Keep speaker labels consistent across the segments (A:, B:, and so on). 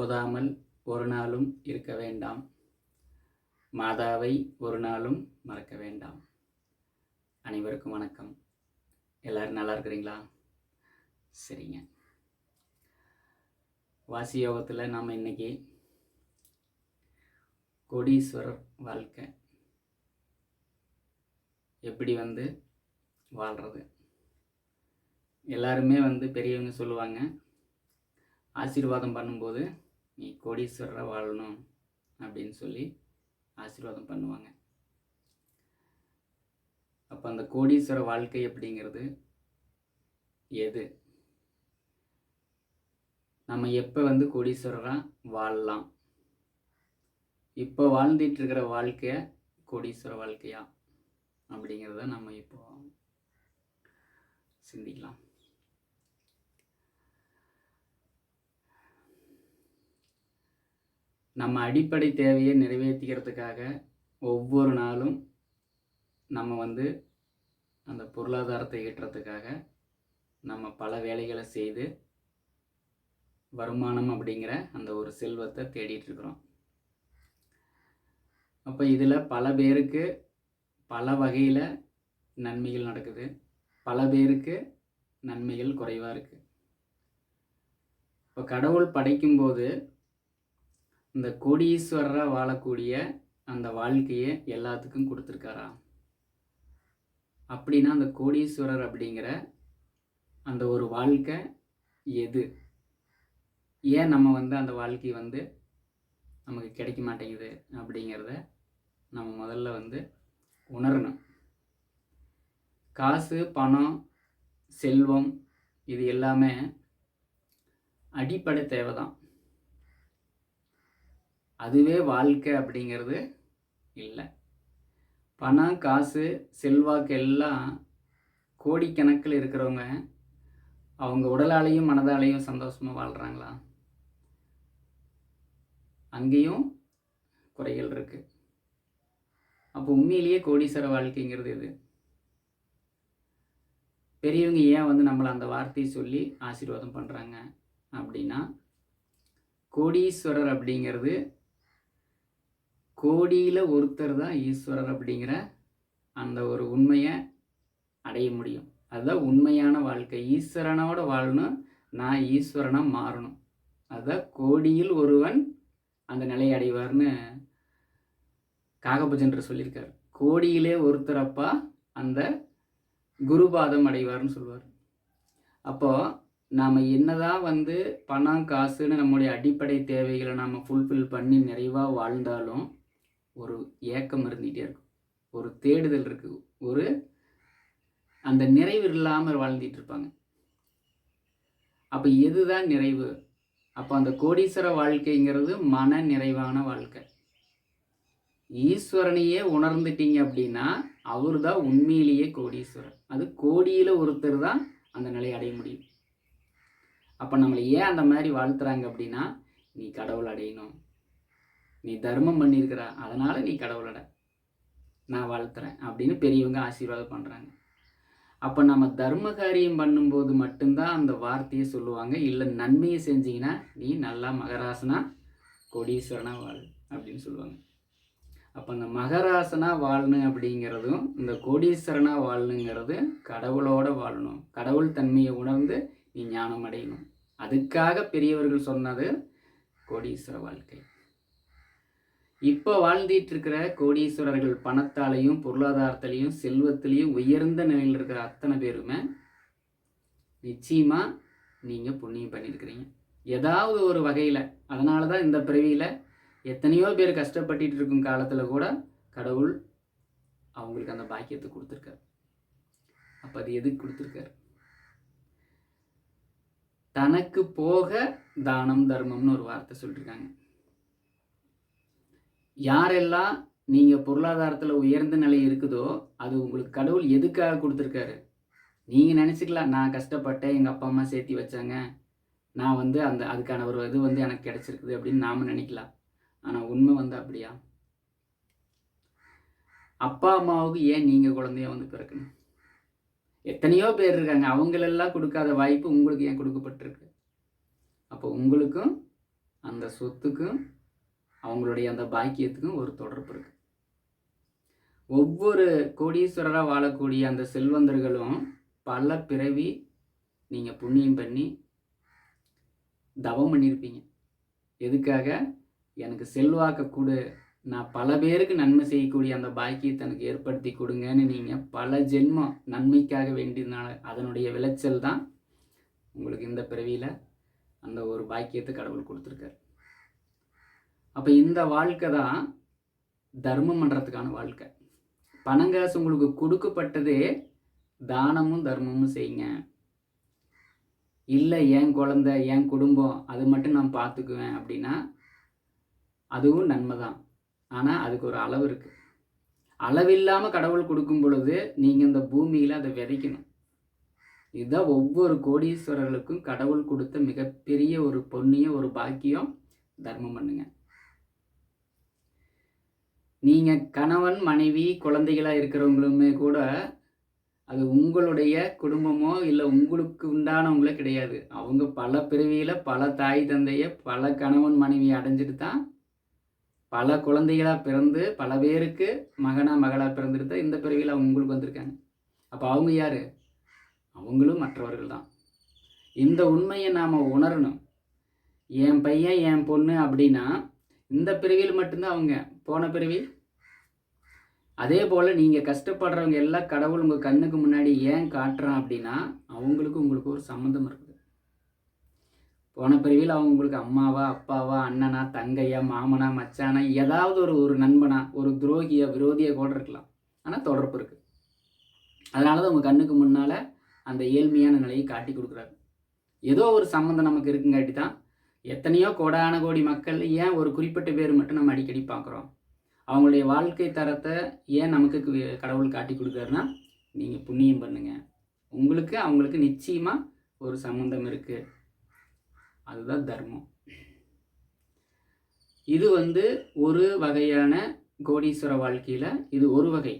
A: ஓதாமல் ஒரு நாளும் இருக்க வேண்டாம் மாதாவை ஒரு நாளும் மறக்க வேண்டாம் அனைவருக்கும் வணக்கம் எல்லோரும் நல்லா இருக்கிறீங்களா சரிங்க வாசி யோகத்தில் நாம் இன்றைக்கி கோடீஸ்வரர் வாழ்க்கை எப்படி வந்து வாழ்கிறது எல்லாருமே வந்து பெரியவங்க சொல்லுவாங்க ஆசீர்வாதம் பண்ணும்போது நீ கோடீஸ்வரராக வாழணும் அப்படின்னு சொல்லி ஆசீர்வாதம் பண்ணுவாங்க அப்போ அந்த கோடீஸ்வர வாழ்க்கை அப்படிங்கிறது எது நம்ம எப்போ வந்து கோடீஸ்வரராக வாழலாம் இப்போ வாழ்ந்துட்டு இருக்கிற வாழ்க்கையை கோடீஸ்வர வாழ்க்கையா அப்படிங்கிறத நம்ம இப்போ சிந்திக்கலாம் நம்ம அடிப்படை தேவையை நிறைவேற்றிக்கிறதுக்காக ஒவ்வொரு நாளும் நம்ம வந்து அந்த பொருளாதாரத்தை ஈட்டுறதுக்காக நம்ம பல வேலைகளை செய்து வருமானம் அப்படிங்கிற அந்த ஒரு செல்வத்தை தேடிட்டுருக்குறோம் அப்போ இதில் பல பேருக்கு பல வகையில் நன்மைகள் நடக்குது பல பேருக்கு நன்மைகள் குறைவாக இருக்குது இப்போ கடவுள் படைக்கும்போது இந்த கோடீஸ்வரராக வாழக்கூடிய அந்த வாழ்க்கையை எல்லாத்துக்கும் கொடுத்துருக்காரா அப்படின்னா அந்த கோடீஸ்வரர் அப்படிங்கிற அந்த ஒரு வாழ்க்கை எது ஏன் நம்ம வந்து அந்த வாழ்க்கை வந்து நமக்கு கிடைக்க மாட்டேங்குது அப்படிங்கிறத நம்ம முதல்ல வந்து உணரணும் காசு பணம் செல்வம் இது எல்லாமே அடிப்படை தேவை தான் அதுவே வாழ்க்கை அப்படிங்கிறது இல்லை பணம் காசு செல்வாக்கு எல்லாம் கோடிக்கணக்கில் இருக்கிறவங்க அவங்க உடலாலையும் மனதாலையும் சந்தோஷமாக வாழ்கிறாங்களா அங்கேயும் குறைகள் இருக்குது அப்போ உண்மையிலேயே கோடீஸ்வர வாழ்க்கைங்கிறது இது பெரியவங்க ஏன் வந்து நம்மளை அந்த வார்த்தையை சொல்லி ஆசீர்வாதம் பண்ணுறாங்க அப்படின்னா கோடீஸ்வரர் அப்படிங்கிறது கோடியில் ஒருத்தர் தான் ஈஸ்வரர் அப்படிங்கிற அந்த ஒரு உண்மையை அடைய முடியும் அதுதான் உண்மையான வாழ்க்கை ஈஸ்வரனோட வாழணும் நான் ஈஸ்வரனாக மாறணும் அதுதான் கோடியில் ஒருவன் அந்த நிலையை அடைவார்னு காகபஜன்ற சொல்லியிருக்கார் கோடியிலே ஒருத்தரப்பா அந்த குருபாதம் அடைவார்னு சொல்லுவார் அப்போது நாம் என்னதான் வந்து பணம் காசுன்னு நம்முடைய அடிப்படை தேவைகளை நாம் ஃபுல்ஃபில் பண்ணி நிறைவாக வாழ்ந்தாலும் ஒரு ஏக்கம் இருந்துகிட்டே இருக்கும் ஒரு தேடுதல் இருக்குது ஒரு அந்த நிறைவு இல்லாமல் வாழ்ந்துட்டு இருப்பாங்க அப்போ எதுதான் நிறைவு அப்போ அந்த கோடீஸ்வர வாழ்க்கைங்கிறது மன நிறைவான வாழ்க்கை ஈஸ்வரனையே உணர்ந்துட்டீங்க அப்படின்னா அவர் தான் உண்மையிலேயே கோடீஸ்வரர் அது கோடியில் ஒருத்தர் தான் அந்த நிலையை அடைய முடியும் அப்போ நம்மளை ஏன் அந்த மாதிரி வாழ்த்துறாங்க அப்படின்னா நீ கடவுள் அடையணும் நீ தர்மம் பண்ணியிருக்கிறா அதனால் நீ கடவுளட நான் வாழ்த்துறேன் அப்படின்னு பெரியவங்க ஆசீர்வாதம் பண்ணுறாங்க அப்போ நம்ம தர்ம காரியம் பண்ணும்போது மட்டும்தான் அந்த வார்த்தையை சொல்லுவாங்க இல்லை நன்மையை செஞ்சீங்கன்னா நீ நல்லா மகராசனா கொடீஸ்வரனாக வாழ் அப்படின்னு சொல்லுவாங்க அப்போ அந்த மகராசனா வாழணும் அப்படிங்கிறதும் இந்த கோடீஸ்வரனா வாழணுங்கிறது கடவுளோட வாழணும் கடவுள் தன்மையை உணர்ந்து நீ ஞானம் அடையணும் அதுக்காக பெரியவர்கள் சொன்னது கோடீஸ்வர வாழ்க்கை இப்போ வாழ்ந்துட்டு இருக்கிற கோடீஸ்வரர்கள் பணத்தாலையும் பொருளாதாரத்திலையும் செல்வத்திலையும் உயர்ந்த நிலையில் இருக்கிற அத்தனை பேருமே நிச்சயமாக நீங்கள் புண்ணியம் பண்ணியிருக்கிறீங்க ஏதாவது ஒரு வகையில் அதனால தான் இந்த பிறவியில் எத்தனையோ பேர் கஷ்டப்பட்டு இருக்கும் காலத்தில் கூட கடவுள் அவங்களுக்கு அந்த பாக்கியத்தை கொடுத்துருக்காரு அப்போ அது எதுக்கு கொடுத்துருக்காரு தனக்கு போக தானம் தர்மம்னு ஒரு வார்த்தை சொல்லியிருக்காங்க யாரெல்லாம் நீங்கள் பொருளாதாரத்தில் உயர்ந்த நிலை இருக்குதோ அது உங்களுக்கு கடவுள் எதுக்காக கொடுத்துருக்காரு நீங்கள் நினச்சிக்கலாம் நான் கஷ்டப்பட்டேன் எங்கள் அப்பா அம்மா சேர்த்தி வச்சாங்க நான் வந்து அந்த அதுக்கான ஒரு இது வந்து எனக்கு கிடச்சிருக்குது அப்படின்னு நாம் நினைக்கலாம் ஆனால் உண்மை வந்து அப்படியா அப்பா அம்மாவுக்கு ஏன் நீங்கள் குழந்தைய வந்து பிறக்கணும் எத்தனையோ பேர் இருக்காங்க அவங்களெல்லாம் கொடுக்காத வாய்ப்பு உங்களுக்கு ஏன் கொடுக்கப்பட்டிருக்கு அப்போ உங்களுக்கும் அந்த சொத்துக்கும் அவங்களுடைய அந்த பாக்கியத்துக்கும் ஒரு தொடர்பு இருக்கு ஒவ்வொரு கோடீஸ்வரராக வாழக்கூடிய அந்த செல்வந்தர்களும் பல பிறவி நீங்கள் புண்ணியம் பண்ணி தவம் பண்ணியிருப்பீங்க எதுக்காக எனக்கு செல்வாக்க கொடு நான் பல பேருக்கு நன்மை செய்யக்கூடிய அந்த பாக்கியத்தை எனக்கு ஏற்படுத்தி கொடுங்கன்னு நீங்கள் பல ஜென்மம் நன்மைக்காக வேண்டியதுனால அதனுடைய விளைச்சல் தான் உங்களுக்கு இந்த பிறவியில் அந்த ஒரு பாக்கியத்தை கடவுள் கொடுத்துருக்காரு அப்போ இந்த வாழ்க்கை தான் தர்மம் பண்ணுறதுக்கான வாழ்க்கை பணங்காசு உங்களுக்கு கொடுக்கப்பட்டதே தானமும் தர்மமும் செய்யுங்க இல்லை என் குழந்த என் குடும்பம் அது மட்டும் நான் பார்த்துக்குவேன் அப்படின்னா அதுவும் நன்மை தான் ஆனால் அதுக்கு ஒரு அளவு இருக்குது அளவில்லாமல் கடவுள் கொடுக்கும் பொழுது நீங்கள் இந்த பூமியில் அதை விதைக்கணும் இதுதான் ஒவ்வொரு கோடீஸ்வரர்களுக்கும் கடவுள் கொடுத்த மிகப்பெரிய ஒரு பொன்னிய ஒரு பாக்கியம் தர்மம் பண்ணுங்கள் நீங்கள் கணவன் மனைவி குழந்தைகளாக இருக்கிறவங்களுமே கூட அது உங்களுடைய குடும்பமோ இல்லை உங்களுக்கு உண்டானவங்களோ கிடையாது அவங்க பல பிரிவியில் பல தாய் தந்தையை பல கணவன் மனைவி அடைஞ்சிட்டு தான் பல குழந்தைகளாக பிறந்து பல பேருக்கு மகனாக மகளாக பிறந்துட்டு தான் இந்த பிறவியில் அவங்க உங்களுக்கு வந்திருக்காங்க அப்போ அவங்க யார் அவங்களும் மற்றவர்கள் தான் இந்த உண்மையை நாம் உணரணும் என் பையன் என் பொண்ணு அப்படின்னா இந்த பிரிவில் மட்டும்தான் அவங்க போன பிறவி அதே போல் நீங்கள் கஷ்டப்படுறவங்க எல்லாம் கடவுள் உங்கள் கண்ணுக்கு முன்னாடி ஏன் காட்டுறான் அப்படின்னா அவங்களுக்கும் உங்களுக்கு ஒரு சம்மந்தம் இருக்குது போன பிரிவில் அவங்க உங்களுக்கு அம்மாவா அப்பாவா அண்ணனா தங்கையா மாமனா மச்சானா ஏதாவது ஒரு ஒரு நண்பனா ஒரு துரோகியா விரோதியாக கூட இருக்கலாம் ஆனால் தொடர்பு இருக்குது அதனால தான் உங்கள் கண்ணுக்கு முன்னால் அந்த ஏழ்மையான நிலையை காட்டி கொடுக்குறாரு ஏதோ ஒரு சம்மந்தம் நமக்கு இருக்குங்காட்டி தான் எத்தனையோ கோடான கோடி மக்கள் ஏன் ஒரு குறிப்பிட்ட பேர் மட்டும் நம்ம அடிக்கடி பார்க்குறோம் அவங்களுடைய வாழ்க்கை தரத்தை ஏன் நமக்கு கடவுள் காட்டி கொடுக்குறாருன்னா நீங்கள் புண்ணியம் பண்ணுங்கள் உங்களுக்கு அவங்களுக்கு நிச்சயமாக ஒரு சம்மந்தம் இருக்குது அதுதான் தர்மம் இது வந்து ஒரு வகையான கோடீஸ்வர வாழ்க்கையில் இது ஒரு வகை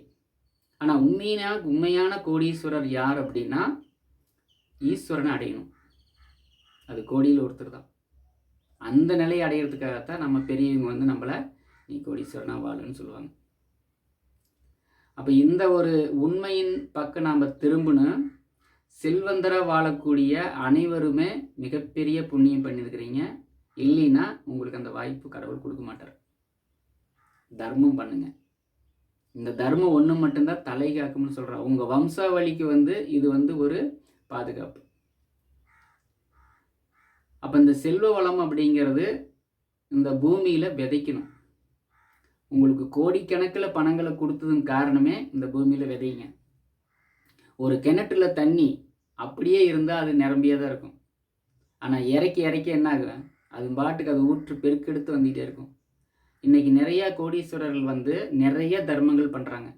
A: ஆனால் உண்மையான உண்மையான கோடீஸ்வரர் யார் அப்படின்னா ஈஸ்வரனை அடையணும் அது கோடியில் ஒருத்தர் தான் அந்த நிலையை அடையிறதுக்காகத்தான் நம்ம பெரியவங்க வந்து நம்மளை நீ கோடீஸ்வரனா வாழன்னு சொல்லுவாங்க அப்போ இந்த ஒரு உண்மையின் பக்கம் நாம் திரும்பணும் செல்வந்தர வாழக்கூடிய அனைவருமே மிகப்பெரிய புண்ணியம் பண்ணியிருக்கிறீங்க இல்லைன்னா உங்களுக்கு அந்த வாய்ப்பு கடவுள் கொடுக்க மாட்டார் தர்மம் பண்ணுங்க இந்த தர்மம் ஒன்று மட்டும்தான் தலை காக்கும்னு சொல்கிறேன் உங்கள் வம்சாவளிக்கு வந்து இது வந்து ஒரு பாதுகாப்பு அப்போ இந்த செல்வ வளம் அப்படிங்கிறது இந்த பூமியில் விதைக்கணும் உங்களுக்கு கோடிக்கணக்கில் பணங்களை கொடுத்ததும் காரணமே இந்த பூமியில் விதைங்க ஒரு கிணற்றுல தண்ணி அப்படியே இருந்தால் அது நிரம்பியே தான் இருக்கும் ஆனால் இறக்கி இறக்கி என்ன ஆகும் அது பாட்டுக்கு அது ஊற்று பெருக்கெடுத்து வந்துகிட்டே இருக்கும் இன்றைக்கி நிறையா கோடீஸ்வரர்கள் வந்து நிறைய தர்மங்கள் பண்ணுறாங்க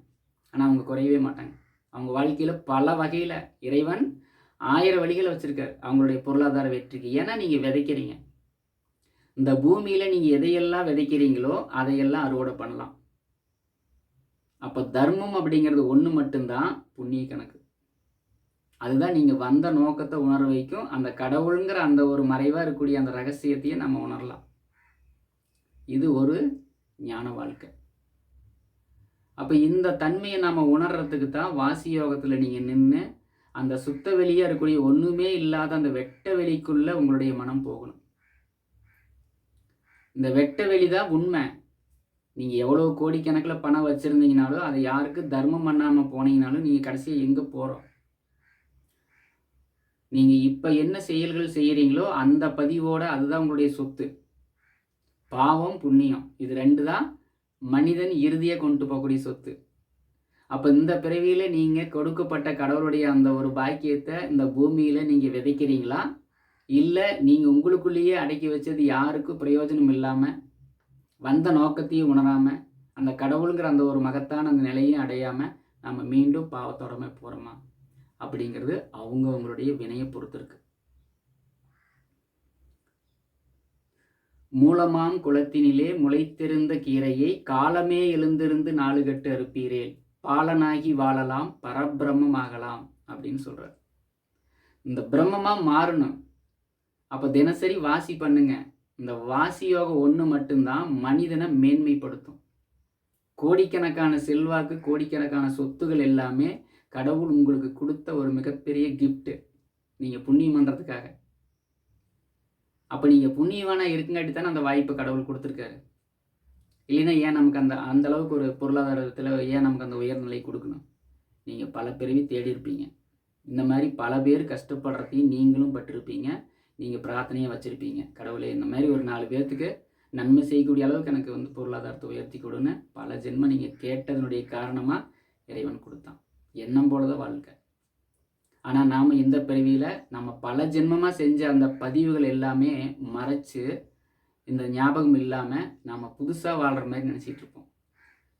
A: ஆனால் அவங்க குறையவே மாட்டாங்க அவங்க வாழ்க்கையில் பல வகையில் இறைவன் ஆயிரம் வழிகளை வச்சுருக்கார் அவங்களுடைய பொருளாதார வெற்றிக்கு ஏன்னா நீங்கள் விதைக்கிறீங்க இந்த பூமியில் நீங்கள் எதையெல்லாம் விதைக்கிறீங்களோ அதையெல்லாம் அறுவடை பண்ணலாம் அப்போ தர்மம் அப்படிங்கிறது ஒன்று மட்டும்தான் புண்ணிய கணக்கு அதுதான் நீங்கள் வந்த நோக்கத்தை உணர வைக்கும் அந்த கடவுளுங்கிற அந்த ஒரு மறைவாக இருக்கக்கூடிய அந்த ரகசியத்தையும் நம்ம உணரலாம் இது ஒரு ஞான வாழ்க்கை அப்போ இந்த தன்மையை நாம் உணர்றதுக்கு தான் வாசி யோகத்தில் நீங்கள் நின்று அந்த சுத்த வெளியாக இருக்கக்கூடிய ஒன்றுமே இல்லாத அந்த வெட்ட வெளிக்குள்ளே உங்களுடைய மனம் போகணும் இந்த வெட்ட வெளி தான் உண்மை நீங்கள் எவ்வளோ கோடிக்கணக்கில் பணம் வச்சுருந்தீங்கனாலும் அதை யாருக்கு தர்மம் பண்ணாமல் போனீங்கனாலும் நீங்கள் கடைசியாக எங்கே போகிறோம் நீங்கள் இப்போ என்ன செயல்கள் செய்கிறீங்களோ அந்த பதிவோட அதுதான் உங்களுடைய சொத்து பாவம் புண்ணியம் இது ரெண்டு தான் மனிதன் இறுதியாக கொண்டு போகக்கூடிய சொத்து அப்போ இந்த பிறவியில் நீங்கள் கொடுக்கப்பட்ட கடவுளுடைய அந்த ஒரு பாக்கியத்தை இந்த பூமியில் நீங்கள் விதைக்கிறீங்களா இல்லை நீங்கள் உங்களுக்குள்ளேயே அடக்கி வச்சது யாருக்கும் பிரயோஜனம் இல்லாமல் வந்த நோக்கத்தையும் உணராமல் அந்த கடவுளுங்கிற அந்த ஒரு மகத்தான அந்த நிலையும் அடையாமல் நம்ம மீண்டும் பாவத்தோடமே போகிறோமா அப்படிங்கிறது அவங்கவுங்களுடைய வினையை பொறுத்திருக்கு மூலமாம் குளத்தினிலே முளைத்திருந்த கீரையை காலமே எழுந்திருந்து நாலு கட்டு அறுப்பீரேன் பாலனாகி வாழலாம் பரபிரம்மமாகலாம் அப்படின்னு சொல்கிறார் இந்த பிரம்மமாக மாறணும் அப்போ தினசரி வாசி பண்ணுங்க இந்த வாசியோக ஒன்று மட்டும்தான் மனிதனை மேன்மைப்படுத்தும் கோடிக்கணக்கான செல்வாக்கு கோடிக்கணக்கான சொத்துகள் எல்லாமே கடவுள் உங்களுக்கு கொடுத்த ஒரு மிகப்பெரிய கிஃப்ட்டு நீங்கள் புண்ணியம் பண்ணுறதுக்காக அப்போ நீங்கள் புண்ணியவானாக இருக்குங்காட்டி தானே அந்த வாய்ப்பு கடவுள் கொடுத்துருக்காரு இல்லைன்னா ஏன் நமக்கு அந்த அந்த அளவுக்கு ஒரு பொருளாதாரத்தில் ஏன் நமக்கு அந்த உயர்நிலை கொடுக்கணும் நீங்கள் பல பிறவி தேடி இருப்பீங்க இந்த மாதிரி பல பேர் கஷ்டப்படுறதையும் நீங்களும் பட்டிருப்பீங்க நீங்கள் பிரார்த்தனையாக வச்சுருப்பீங்க கடவுளே இந்த மாதிரி ஒரு நாலு பேர்த்துக்கு நன்மை செய்யக்கூடிய அளவுக்கு எனக்கு வந்து பொருளாதாரத்தை உயர்த்தி கொடுன்னு பல ஜென்மம் நீங்கள் கேட்டதனுடைய காரணமாக இறைவன் கொடுத்தான் எண்ணம் போல தான் வாழ்க்கை ஆனால் நாம் இந்த பிறவியில் நம்ம பல ஜென்மமாக செஞ்ச அந்த பதிவுகள் எல்லாமே மறைச்சு இந்த ஞாபகம் இல்லாமல் நாம் புதுசாக வாழ்கிற மாதிரி நினச்சிட்டு இருப்போம்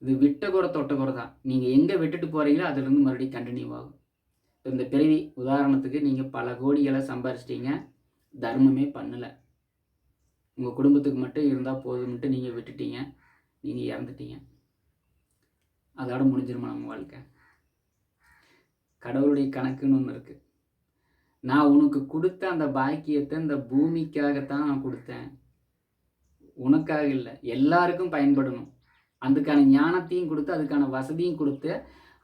A: இது விட்ட குறை தொட்ட குறை தான் நீங்கள் எங்கே விட்டுட்டு போகிறீங்களோ அதுலேருந்து மறுபடியும் கண்டினியூ ஆகும் இப்போ இந்த பிறவி உதாரணத்துக்கு நீங்கள் பல கோடிகளை சம்பாரிச்சிட்டீங்க தர்மமே பண்ணலை உங்கள் குடும்பத்துக்கு மட்டும் இருந்தால் போதும்ட்டு நீங்கள் விட்டுட்டீங்க நீங்கள் இறந்துட்டீங்க அதோட முடிஞ்சிருமா நம்ம வாழ்க்கை கடவுளுடைய கணக்குன்னு ஒன்று இருக்குது நான் உனக்கு கொடுத்த அந்த பாக்கியத்தை இந்த பூமிக்காகத்தான் நான் கொடுத்தேன் உனக்காக இல்லை எல்லாருக்கும் பயன்படணும் அதுக்கான ஞானத்தையும் கொடுத்து அதுக்கான வசதியும் கொடுத்து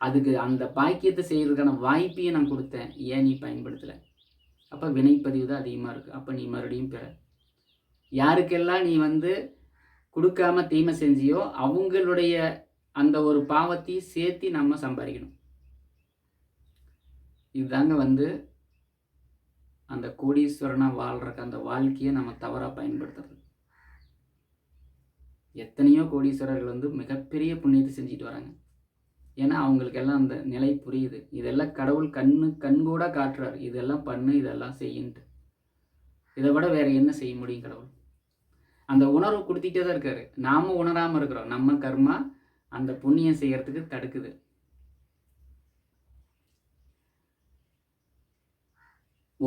A: அதுக்கு அந்த பாக்கியத்தை செய்கிறதுக்கான வாய்ப்பையும் நான் கொடுத்தேன் ஏன் நீ பயன்படுத்தலை அப்போ வினைப்பதிவு தான் அதிகமாக இருக்குது அப்போ நீ மறுபடியும் பெற யாருக்கெல்லாம் நீ வந்து கொடுக்காம தீமை செஞ்சியோ அவங்களுடைய அந்த ஒரு பாவத்தையும் சேர்த்து நம்ம சம்பாதிக்கணும் இதுதாங்க வந்து அந்த கோடீஸ்வரனாக வாழ்கிறக்கு அந்த வாழ்க்கையை நம்ம தவறாக பயன்படுத்துறது எத்தனையோ கோடீஸ்வரர்கள் வந்து மிகப்பெரிய புண்ணியத்தை செஞ்சுட்டு வராங்க ஏன்னா அவங்களுக்கெல்லாம் அந்த நிலை புரியுது இதெல்லாம் கடவுள் கண்ணு கூட காட்டுறாரு இதெல்லாம் பண்ணு இதெல்லாம் செய்யுன்ட்டு இதை விட வேறு என்ன செய்ய முடியும் கடவுள் அந்த உணர்வு கொடுத்துட்டே தான் இருக்காரு நாம உணராமல் இருக்கிறோம் நம்ம கர்மா அந்த புண்ணியம் செய்கிறதுக்கு தடுக்குது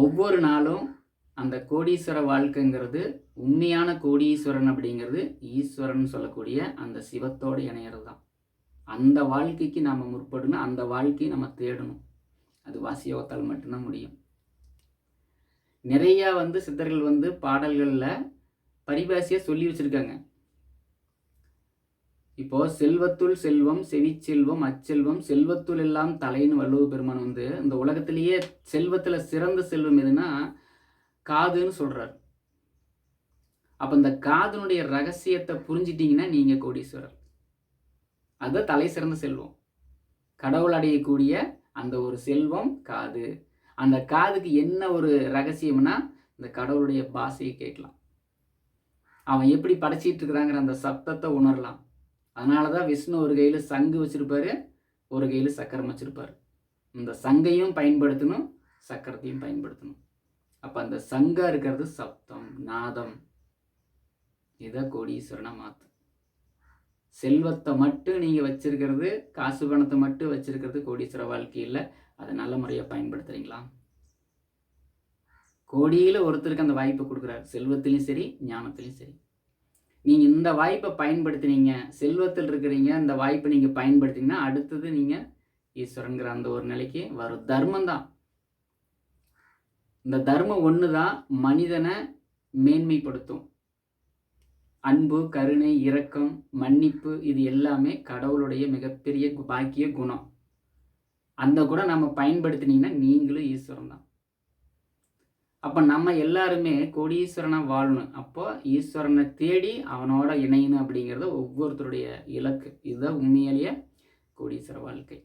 A: ஒவ்வொரு நாளும் அந்த கோடீஸ்வர வாழ்க்கைங்கிறது உண்மையான கோடீஸ்வரன் அப்படிங்கிறது ஈஸ்வரன் சொல்லக்கூடிய அந்த சிவத்தோடு இணையிறது தான் அந்த வாழ்க்கைக்கு நாம் முற்படணும் அந்த வாழ்க்கையை நம்ம தேடணும் அது வாசியோகத்தால் மட்டும்தான் முடியும் நிறையா வந்து சித்தர்கள் வந்து பாடல்களில் பரிபாசியாக சொல்லி வச்சுருக்காங்க இப்போ செல்வத்துள் செல்வம் செவிச்செல்வம் அச்செல்வம் செல்வத்துள் எல்லாம் தலைன்னு வள்ளுவ பெருமான் வந்து இந்த உலகத்திலேயே செல்வத்தில் சிறந்த செல்வம் எதுனா காதுன்னு சொல்கிறார் அப்போ இந்த காதுனுடைய ரகசியத்தை புரிஞ்சிட்டிங்கன்னா நீங்கள் கோடீஸ்வரர் அதுதான் தலை சிறந்த செல்வம் கடவுள் அடையக்கூடிய அந்த ஒரு செல்வம் காது அந்த காதுக்கு என்ன ஒரு ரகசியம்னா இந்த கடவுளுடைய பாஷையை கேட்கலாம் அவன் எப்படி படைச்சிட்டு இருக்கிறாங்கிற அந்த சப்தத்தை உணரலாம் அதனால தான் விஷ்ணு ஒரு கையில் சங்கு வச்சுருப்பாரு ஒரு கையில் சக்கரம் வச்சுருப்பார் இந்த சங்கையும் பயன்படுத்தணும் சக்கரத்தையும் பயன்படுத்தணும் அப்போ அந்த சங்கா இருக்கிறது சப்தம் நாதம் இதை கோடீஸ்வரனை மாற்று செல்வத்தை மட்டும் நீங்கள் வச்சிருக்கிறது காசு பணத்தை மட்டும் வச்சுருக்கிறது கோடீஸ்வர வாழ்க்கையில் அதை நல்ல முறையாக பயன்படுத்துறீங்களா கோடியில் ஒருத்தருக்கு அந்த வாய்ப்பை கொடுக்குறாரு செல்வத்திலையும் சரி ஞானத்திலையும் சரி நீங்கள் இந்த வாய்ப்பை பயன்படுத்தினீங்க செல்வத்தில் இருக்கிறீங்க இந்த வாய்ப்பை நீங்கள் பயன்படுத்தீங்கன்னா அடுத்தது நீங்கள் ஈஸ்வரங்கிற அந்த ஒரு நிலைக்கு வரும் தர்மம் தான் இந்த தர்மம் ஒன்று தான் மனிதனை மேன்மைப்படுத்தும் அன்பு கருணை இரக்கம் மன்னிப்பு இது எல்லாமே கடவுளுடைய மிகப்பெரிய பாக்கிய குணம் அந்த குணம் நம்ம பயன்படுத்தினீங்கன்னா நீங்களும் ஈஸ்வரன் தான் அப்போ நம்ம எல்லாருமே கோடீஸ்வரனாக வாழணும் அப்போ ஈஸ்வரனை தேடி அவனோட இணையணும் அப்படிங்கிறது ஒவ்வொருத்தருடைய இலக்கு இதுதான் உண்மையிலேயே கோடீஸ்வர வாழ்க்கை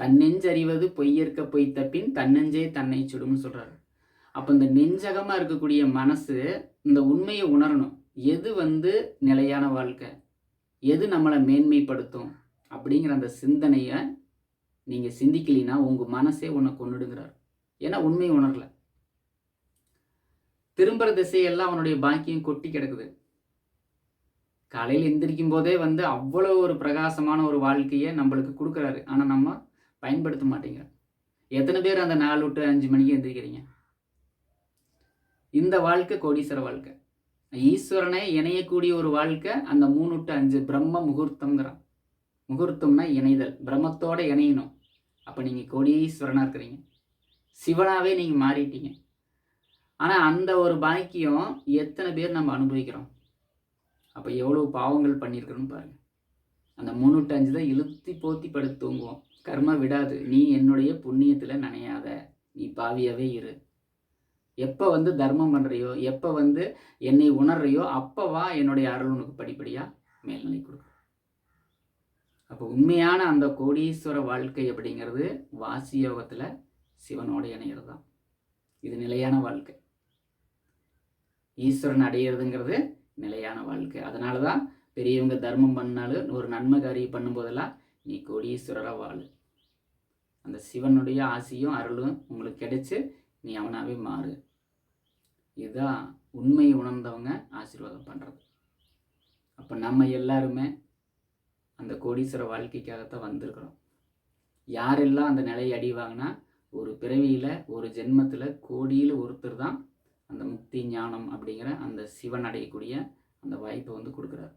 A: தன்னெஞ்சறிவது பொய்யற்க பொய்த்த பின் தன்னெஞ்சே தன்னை சுடும்னு சொல்கிறாரு அப்போ இந்த நெஞ்சகமாக இருக்கக்கூடிய மனசு இந்த உண்மையை உணரணும் எது வந்து நிலையான வாழ்க்கை எது நம்மளை மேன்மைப்படுத்தும் அப்படிங்கிற அந்த சிந்தனையை நீங்கள் சிந்திக்கலினா உங்கள் மனசே உன்னை கொண்டுடுங்கிறார் ஏன்னா உண்மை உணரல திரும்புகிற திசையெல்லாம் அவனுடைய பாக்கியம் கொட்டி கிடக்குது காலையில் எந்திரிக்கும் போதே வந்து அவ்வளோ ஒரு பிரகாசமான ஒரு வாழ்க்கையை நம்மளுக்கு கொடுக்குறாரு ஆனால் நம்ம பயன்படுத்த மாட்டீங்க எத்தனை பேர் அந்த நாலு டு அஞ்சு மணிக்கு எழுந்திரிக்கிறீங்க இந்த வாழ்க்கை கோடீஸ்வர வாழ்க்கை ஈஸ்வரனை இணையக்கூடிய ஒரு வாழ்க்கை அந்த மூணு டு அஞ்சு பிரம்ம முகூர்த்தங்கிறான் முகூர்த்தம்னா இணைதல் பிரம்மத்தோட இணையணும் அப்போ நீங்கள் கோடீஸ்வரனாக இருக்கிறீங்க சிவனாகவே நீங்கள் மாறிட்டீங்க ஆனால் அந்த ஒரு பாக்கியம் எத்தனை பேர் நம்ம அனுபவிக்கிறோம் அப்போ எவ்வளோ பாவங்கள் பண்ணியிருக்கிறோன்னு பாருங்கள் அந்த முன்னூற்றி அஞ்சு தான் இழுத்தி போத்தி படுத்து தூங்குவோம் கர்மா விடாது நீ என்னுடைய புண்ணியத்தில் நனையாத நீ பாவியாகவே இரு எப்போ வந்து தர்மம் பண்ணுறியோ எப்போ வந்து என்னை உணர்றியோ அப்போ வா என்னுடைய அருள் உனக்கு படிப்படியாக மேல்நிலை கொடுக்கும் அப்போ உண்மையான அந்த கோடீஸ்வர வாழ்க்கை அப்படிங்கிறது வாசி யோகத்தில் சிவனோட இணையிறது தான் இது நிலையான வாழ்க்கை ஈஸ்வரன் அடையிறதுங்கிறது நிலையான வாழ்க்கை அதனால தான் பெரியவங்க தர்மம் பண்ணாலும் ஒரு நன்மை காரியம் பண்ணும்போதெல்லாம் நீ கொடியீஸ்வரராக வாழு அந்த சிவனுடைய ஆசையும் அருளும் உங்களுக்கு கிடைச்சி நீ அவனாகவே மாறு இதுதான் உண்மையை உணர்ந்தவங்க ஆசீர்வாதம் பண்ணுறது அப்போ நம்ம எல்லாருமே அந்த கோடீஸ்வர வாழ்க்கைக்காகத்தான் வந்திருக்கிறோம் யாரெல்லாம் அந்த நிலையை அடிவாங்கன்னா ஒரு பிறவியில் ஒரு ஜென்மத்தில் கோடியில் ஒருத்தர் தான் அந்த முக்தி ஞானம் அப்படிங்கிற அந்த சிவன் அடையக்கூடிய அந்த வாய்ப்பை வந்து கொடுக்குறாரு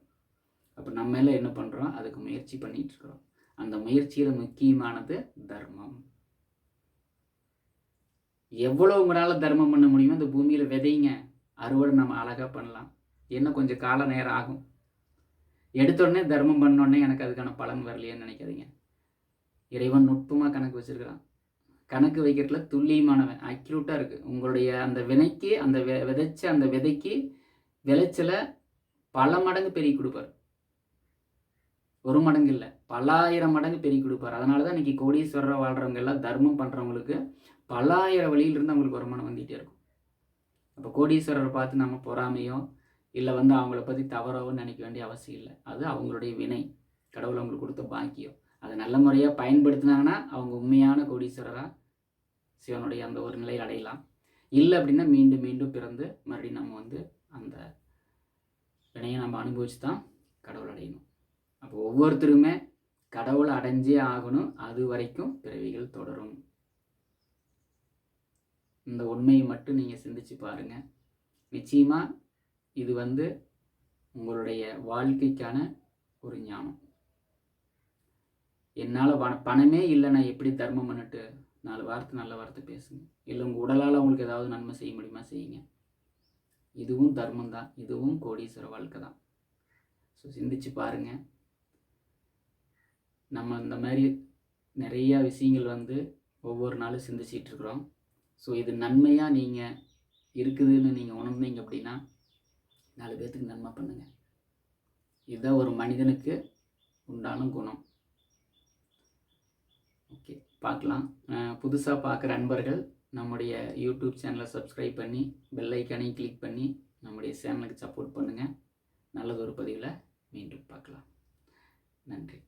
A: அப்போ நம்ம எல்லாம் என்ன பண்ணுறோம் அதுக்கு முயற்சி பண்ணிகிட்ருக்குறோம் அந்த முயற்சியில் முக்கியமானது தர்மம் எவ்வளோ உங்களால் தர்மம் பண்ண முடியுமோ அந்த பூமியில் விதைங்க அறுவடை நம்ம அழகாக பண்ணலாம் என்ன கொஞ்சம் கால நேரம் ஆகும் எடுத்தோடனே தர்மம் பண்ணோடனே எனக்கு அதுக்கான பலன் வரலையேன்னு நினைக்காதீங்க இறைவன் நுட்பமாக கணக்கு வச்சுருக்கிறான் கணக்கு வைக்கிறதுல துல்லியமானவன் அக்யூரேட்டாக இருக்குது உங்களுடைய அந்த வினைக்கு அந்த விதைச்ச அந்த விதைக்கு விளைச்சலை பல மடங்கு பெருகி கொடுப்பார் ஒரு மடங்கு இல்லை பல்லாயிரம் மடங்கு பெருக்கி கொடுப்பார் அதனால தான் இன்றைக்கி கோடீஸ்வரரை வாழ்கிறவங்க எல்லாம் தர்மம் பண்ணுறவங்களுக்கு பல்லாயிரம் வழியிலிருந்து அவங்களுக்கு வருமானம் வந்துகிட்டே இருக்கும் அப்போ கோடீஸ்வரரை பார்த்து நம்ம பொறாமையோ இல்லை வந்து அவங்கள பற்றி தவறாவோ நினைக்க வேண்டிய அவசியம் இல்லை அது அவங்களுடைய வினை கடவுள் அவங்களுக்கு கொடுத்த பாக்கியம் அதை நல்ல முறையாக பயன்படுத்தினாங்கன்னா அவங்க உண்மையான கோடீஸ்வரராக சிவனுடைய அந்த ஒரு நிலையை அடையலாம் இல்லை அப்படின்னா மீண்டும் மீண்டும் பிறந்து மறுபடியும் நம்ம வந்து அந்த வினையை நம்ம அனுபவித்து தான் கடவுள் அடையணும் அப்போ ஒவ்வொருத்தருமே கடவுளை அடைஞ்சே ஆகணும் அது வரைக்கும் பிறவிகள் தொடரும் இந்த உண்மையை மட்டும் நீங்கள் சிந்திச்சு பாருங்கள் நிச்சயமாக இது வந்து உங்களுடைய வாழ்க்கைக்கான ஒரு ஞானம் என்னால் பண பணமே இல்லை நான் எப்படி தர்மம் பண்ணிட்டு நாலு வார்த்தை நல்ல வார்த்தை பேசுங்க இல்லை உங்கள் உடலால் உங்களுக்கு ஏதாவது நன்மை செய்ய முடியுமா செய்யுங்க இதுவும் தர்மம் தான் இதுவும் கோடீஸ்வர வாழ்க்கை தான் ஸோ சிந்திச்சு பாருங்கள் நம்ம இந்த மாதிரி நிறையா விஷயங்கள் வந்து ஒவ்வொரு நாளும் சிந்திச்சிட்டு இருக்கிறோம் ஸோ இது நன்மையாக நீங்கள் இருக்குதுன்னு நீங்கள் உணர்ந்தீங்க அப்படின்னா நாலு பேர்த்துக்கு நன்மை பண்ணுங்கள் இதுதான் ஒரு மனிதனுக்கு உண்டான குணம் ஓகே பார்க்கலாம் புதுசாக பார்க்குற அன்பர்கள் நம்முடைய யூடியூப் சேனலை சப்ஸ்கிரைப் பண்ணி பெல் கிளிக் பண்ணி நம்முடைய சேனலுக்கு சப்போர்ட் பண்ணுங்கள் நல்லதொரு பதிவில் மீண்டும் பார்க்கலாம் நன்றி